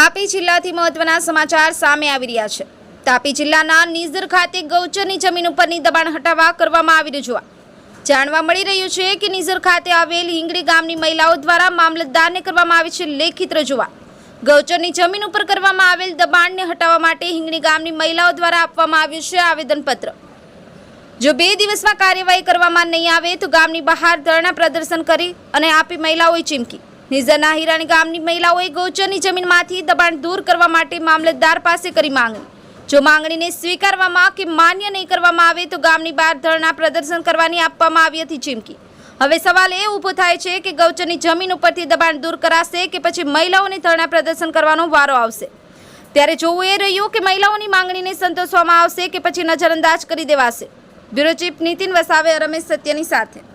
જિલ્લાથી મહત્વના સમાચાર સામે આવી રહ્યા છે. તાપી જિલ્લાના નિઝર ખાતે ગૌચરની જમીન ઉપરની દબાણ હટાવવા કરવામાં આવી રજૂઆત જાણવા મળી રહ્યું છે કે નિઝર ખાતે આવેલ હિંગડી ગામની મહિલાઓ દ્વારા મામલતદારને કરવામાં આવી છે લેખિત રજૂઆત. ગૌચરની જમીન ઉપર કરવામાં આવેલ દબાણને હટાવવા માટે હિંગડી ગામની મહિલાઓ દ્વારા આપવામાં આવ્યું છે આવેદનપત્ર. જો બે દિવસમાં કાર્યવાહી કરવામાં નહીં આવે તો ગામની બહાર ધરણા પ્રદર્શન કરી અને આપી મહિલાઓએ ચીમકી. નિઝરના હિરાણી ગામની મહિલાઓએ ગૌચરની જમીનમાંથી દબાણ દૂર કરવા માટે મામલતદાર પાસે કરી માંગણી જો માંગણીને સ્વીકારવામાં કે માન્ય નહીં કરવામાં આવે તો ગામની બહાર ધરણા પ્રદર્શન કરવાની આપવામાં આવી હતી ચીમકી. હવે સવાલ એ ઊભો થાય છે કે ગૌચરની જમીન ઉપરથી દબાણ દૂર કરાશે કે પછી મહિલાઓને ધરણા પ્રદર્શન કરવાનો વારો આવશે? ત્યારે જોવું એ રહ્યું કે મહિલાઓની માંગણીને સંતોષવામાં આવશે કે પછી નજરઅંદાજ કરી દેવાશે. બ્યુરો ચીફ નીતિન વસાવે, રમેશ સત્યની સાથે.